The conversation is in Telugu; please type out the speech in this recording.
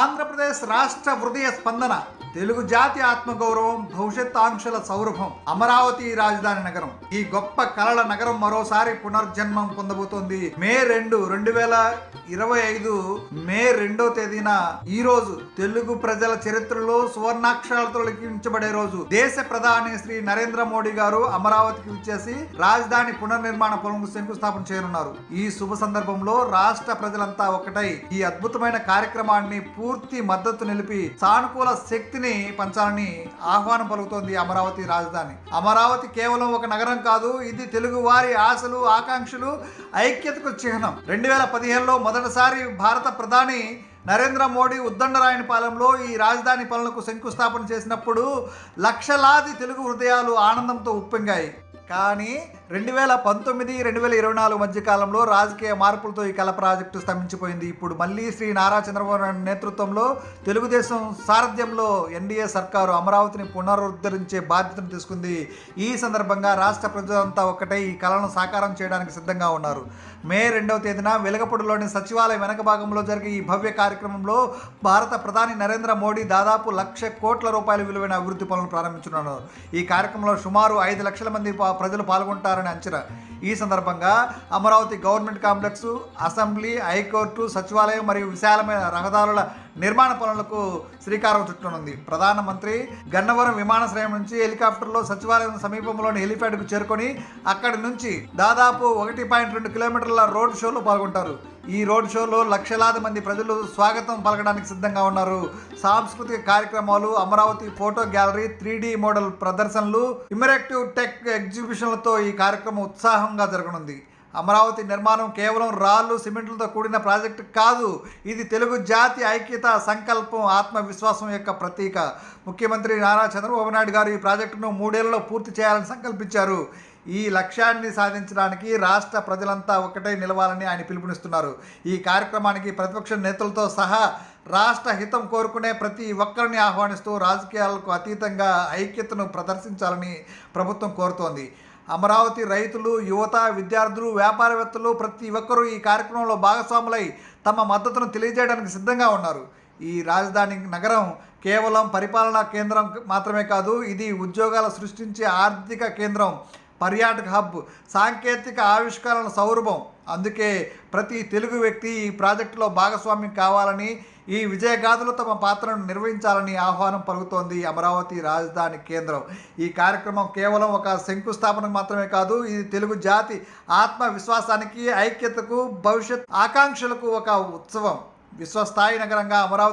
ఆంధ్రప్రదేశ్ రాష్ట్ర హృదయ స్పందన తెలుగు జాతి ఆత్మగౌరవం భవిష్యత్ ఆంక్షల సౌరభం అమరావతి రాజధాని నగరం. ఈ గొప్ప కలల నగరం మరోసారి పునర్జన్మం పొందబోతోంది. మే రెండు రెండు వేల ఇరవై ఐదు మే రెండో తేదీన ఈ రోజు తెలుగు ప్రజల చరిత్రలో సువర్ణాక్షరాలతో లిఖించబడే రోజు. దేశ ప్రధాని శ్రీ నరేంద్ర మోడీ గారు అమరావతికి విచ్చేసి రాజధాని పునర్నిర్మాణ పనులకు శంకుస్థాపన చేయనున్నారు. ఈ శుభ సందర్భంలో రాష్ట్ర ప్రజలంతా ఒకటై ఈ అద్భుతమైన కార్యక్రమాన్ని పూర్తి మద్దతు నిలిపి సానుకూల శక్తిని పంచాలని ఆహ్వానం పలుకుతోంది అమరావతి రాజధాని. అమరావతి కేవలం ఒక నగరం కాదు ఇది తెలుగు వారి ఆశలు ఆకాంక్షలు ఐక్యతకు చిహ్నం. రెండు వేల పదిహేనులో మొదటిసారి భారత ప్రధాని నరేంద్ర మోడీ ఉద్దండరాయనిపాలెంలో ఈ రాజధాని పనులకు శంకుస్థాపన చేసినప్పుడు లక్షలాది తెలుగు హృదయాలు ఆనందంతో ఉప్పొంగాయి. కానీ రెండు వేల పంతొమ్మిది రెండు వేల ఇరవై నాలుగు మధ్య కాలంలో రాజకీయ మార్పులతో ఈ కళ ప్రాజెక్టు స్తంభించిపోయింది. ఇప్పుడు మళ్ళీ శ్రీ నారా చంద్రబాబు నాయుడు నేతృత్వంలో తెలుగుదేశం సారథ్యంలో ఎన్డీఏ సర్కారు అమరావతిని పునరుద్ధరించే బాధ్యతను తీసుకుంది. ఈ సందర్భంగా రాష్ట్ర ప్రజలంతా ఒక్కటే ఈ కళను సాకారం చేయడానికి సిద్ధంగా ఉన్నారు. మే రెండవ తేదీన వెలగపూడిలోని సచివాలయం వెనక భాగంలో జరిగే ఈ భవ్య కార్యక్రమంలో భారత ప్రధాని నరేంద్ర మోడీ దాదాపు లక్ష కోట్ల రూపాయల విలువైన అభివృద్ధి పనులను ప్రారంభించనున్నారు. ఈ కార్యక్రమంలో సుమారు ఐదు లక్షల మంది పా- ప్రజలు పాల్గొంటారని అంచనా. ఈ సందర్భంగా Amaravati government complex assembly high court సచివాలయం మరియు విశాలమైన రహదారుల నిర్మాణ పనులకు శ్రీకారం చుట్టనుంది. ప్రధానమంత్రి గన్నవరం విమానాశ్రయం నుంచి హెలికాప్టర్లో సచివాలయం సమీపంలోని హెలిప్యాడ్కు చేరుకొని అక్కడి నుంచి దాదాపు ఒకటి పాయింట్ రెండు కిలోమీటర్ల రోడ్ షోలో పాల్గొంటారు. ఈ రోడ్ షోలో లక్షలాది మంది ప్రజలు స్వాగతం పలకడానికి సిద్ధంగా ఉన్నారు. సాంస్కృతిక కార్యక్రమాలు Amaravati photo gallery three model ప్రదర్శనలు ఇమరాక్టివ్ టెక్ ఎగ్జిబిషన్లతో ఈ కార్యక్రమం ఉత్సాహంగా జరగనుంది. అమరావతి నిర్మాణం కేవలం రాళ్ళు సిమెంట్లతో కూడిన ప్రాజెక్టు కాదు ఇది తెలుగు జాతి ఐక్యత సంకల్పం ఆత్మవిశ్వాసం యొక్క ప్రతీక. ముఖ్యమంత్రి నారా చంద్రబాబు నాయుడు గారు ఈ ప్రాజెక్టును మూడేళ్ళలో పూర్తి చేయాలని సంకల్పించారు. ఈ లక్ష్యాన్ని సాధించడానికి రాష్ట్ర ప్రజలంతా ఒక్కటే నిలవాలని ఆయన పిలుపునిస్తున్నారు. ఈ కార్యక్రమానికి ప్రతిపక్ష నేతలతో సహా రాష్ట్ర హితం కోరుకునే ప్రతి ఒక్కరిని ఆహ్వానిస్తూ రాజకీయాలకు అతీతంగా ఐక్యతను ప్రదర్శించాలని ప్రభుత్వం కోరుతోంది. అమరావతి రైతులు యువత విద్యార్థులు వ్యాపారవేత్తలు ప్రతి ఒక్కరూ ఈ కార్యక్రమంలో భాగస్వాములై తమ మద్దతును తెలియజేయడానికి సిద్ధంగా ఉన్నారు. ఈ రాజధాని నగరం కేవలం పరిపాలనా కేంద్రం మాత్రమే కాదు ఇది ఉద్యోగాలు సృష్టించే ఆర్థిక కేంద్రం. పర్యాటక హబ్ సాంకేతిక ఆవిష్కరణ సౌరభం. అందుకే ప్రతి తెలుగు వ్యక్తి ఈ ప్రాజెక్టులో భాగస్వామ్యం కావాలని ఈ విజయగాథలు తమ పాత్రను నిర్వహించాలని ఆహ్వానం పలుకుతోంది అమరావతి రాజధాని కేంద్రం. ఈ కార్యక్రమం కేవలం ఒక శంకుస్థాపన మాత్రమే కాదు ఇది తెలుగు జాతి ఆత్మవిశ్వాసానికి ఐక్యతకు భవిష్యత్ ఆకాంక్షలకు ఒక ఉత్సవం. విశ్వస్థాయి నగరంగా అమరావతి